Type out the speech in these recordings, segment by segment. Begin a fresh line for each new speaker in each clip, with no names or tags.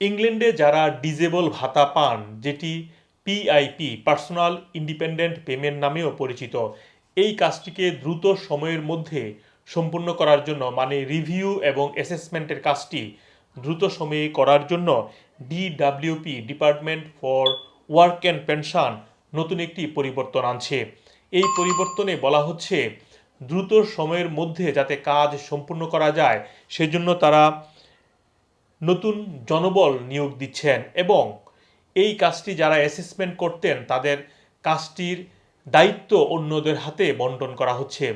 ইংল্যান্ডে যারা ডিজেবল ভাতা পান, যেটি পিআইপি পার্সোনাল ইন্ডিপেন্ডেন্ট পেমেন্ট নামেও পরিচিত, এই কাজটিকে দ্রুত সময়ের মধ্যে সম্পূর্ণ করার জন্য মানে রিভিউ এবং অ্যাসেসমেন্টের কাজটি দ্রুত সময়ে করার জন্য DWP department for work and pension নতুন একটি পরিবর্তন আনছে। এই পরিবর্তনে বলা হচ্ছে, দ্রুত সময়ের মধ্যে যাতে কাজ সম্পূর্ণ করা যায়, সেজন্য তারা নতুন জনবল নিয়োগ দিচ্ছেন এবং এই কাজটি যারা অ্যাসেসমেন্ট করতেন, তাদের কাজটির দায়িত্ব অন্যদের হাতে বন্টন করা হচ্ছে।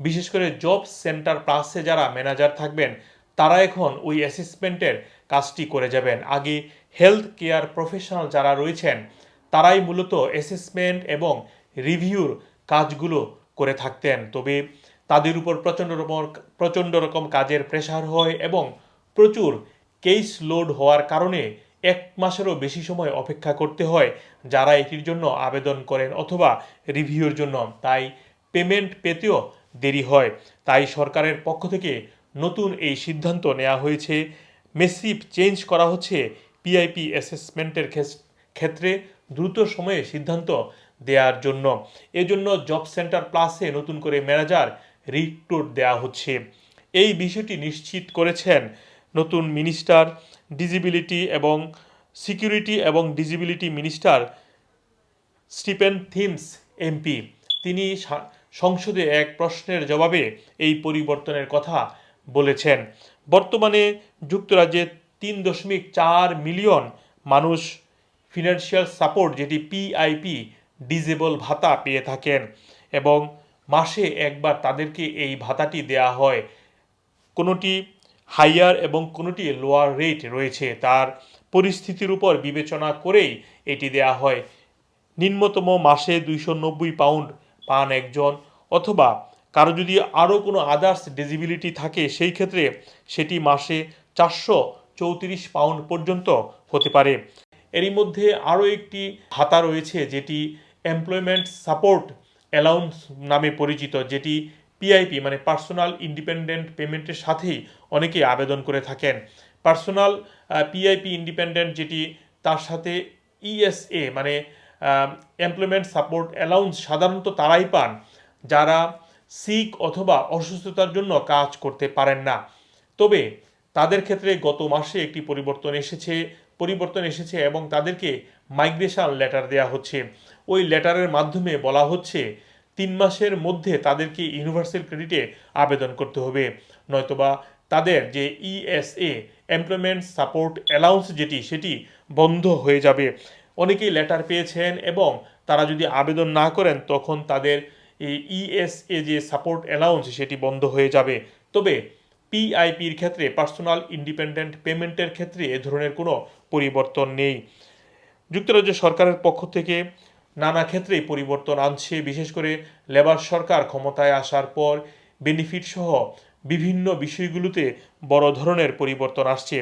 বিশেষ করে জব সেন্টার প্লাসে যারা ম্যানেজার থাকবেন, তারা এখন ওই অ্যাসেসমেন্টের কাজটি করে যাবেন। আগে হেলথ কেয়ার প্রফেশনাল যারা রয়েছেন, তারাই মূলত অ্যাসেসমেন্ট এবং রিভিউর কাজগুলো করে থাকতেন। তবে তাদের উপর প্রচণ্ড রকম প্রচণ্ড রকম কাজের প্রেশার হয় এবং প্রচুর কেস লোড হওয়ার কারণে এক মাসেরও বেশি সময় অপেক্ষা করতে হয় যারা এটির জন্য আবেদন করেন অথবা রিভিউর জন্য। তাই পেমেন্ট পেতেও দেরি হয়। তাই সরকারের পক্ষ থেকে নতুন এই সিদ্ধান্ত নেওয়া হয়েছে। মেসিভ চেঞ্জ করা হচ্ছে পিআইপি অ্যাসেসমেন্টের ক্ষেত্রে দ্রুত সময়ে সিদ্ধান্ত দেওয়ার জন্য। এজন্য জব সেন্টার প্লাসে নতুন করে ম্যানেজার রিক্রুট দেওয়া হচ্ছে। এই বিষয়টি নিশ্চিত করেছেন নতুন মিনিস্টার, ডিজিবিলিটি এবং সিকিউরিটি এবং disability minister Stephen Timms, MP. তিনি সংসদে এক প্রশ্নের জবাবে এই পরিবর্তনের কথা বলেছেন। বর্তমানে যুক্তরাজ্যে তিন দশমিক চার মিলিয়ন মানুষ ফিনান্সিয়াল সাপোর্ট, যেটি পিআইপি ডিজেবল ভাতা পেয়ে থাকেন এবং মাসে একবার তাদেরকে এই ভাতাটি দেয়া হয়। কোনোটি হাইয়ার এবং কোনোটি লোয়ার রেট রয়েছে তার পরিস্থিতির উপর বিবেচনা করেই এটি দেয়া হয়। নিম্নতম মাসে দুইশো নব্বই পাউন্ড পান একজন অথবা কারও যদি আরও কোনো আদার্স ডিজিবিলিটি থাকে সেই ক্ষেত্রে সেটি মাসে চারশো চৌত্রিশ পাউন্ড পর্যন্ত হতে পারে। এরই মধ্যে আরও একটি ভাতা রয়েছে যেটি এমপ্লয়মেন্ট সাপোর্ট অ্যালাউন্স নামে পরিচিত, যেটি পিআইপি মানে পার্সোনাল ইন্ডিপেন্ডেন্ট পেমেন্টের সাথেই অনেকে আবেদন করে থাকেন। পার্সোনাল পিআইপি ইন্ডিপেন্ডেন্ট যেটি, তার সাথে ইএসএ মানে এমপ্লয়মেন্ট সাপোর্ট অ্যালাউন্স সাধারণত তারাই পান, যারা সিক অথবা অসুস্থতার জন্য কাজ করতে পারেন না। তবে তাদের ক্ষেত্রে গত মাসে একটি পরিবর্তন এসেছে পরিবর্তন এসেছে এবং তাদেরকে মাইগ্রেশন লেটার দেওয়া হচ্ছে। ওই লেটারের মাধ্যমে বলা হচ্ছে, তিন মাসের মধ্যে তাদেরকে ইউনিভার্সাল ক্রেডিটে আবেদন করতে হবে, নয়তোবা তাদের যে E ESA employment support allowance যেটি, সেটি বন্ধ হয়ে যাবে। অনেকেই লেটার পেয়েছেন এবং তারা যদি আবেদন না করেন, তখন তাদের এই ইএসএ যে সাপোর্ট অ্যালাউন্স সেটি বন্ধ হয়ে যাবে। তবে পিআইপির ক্ষেত্রে পার্সোনাল ইন্ডিপেন্ডেন্ট পেমেন্টের ক্ষেত্রে এ ধরনের কোনো পরিবর্তন নেই। যুক্তরাজ্য সরকারের পক্ষ থেকে নানা ক্ষেত্রেই পরিবর্তন আনছে। বিশেষ করে লেবার সরকার ক্ষমতায় আসার পর বেনিফিট সহ বিভিন্ন বিষয়গুলোতে বড় ধরনের পরিবর্তন আসছে।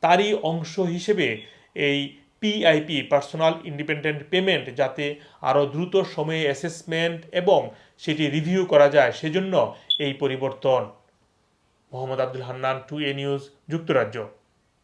তারই অংশ হিসেবে এই পিআইপি পার্সোনাল ইন্ডিপেন্ডেন্ট পেমেন্ট যাতে আরও দ্রুত সময়ে অ্যাসেসমেন্ট এবং সেটি রিভিউ করা যায়, সেজন্য এই পরিবর্তন। Mohammad Abdul Hannan two A news যুক্তরাজ্য।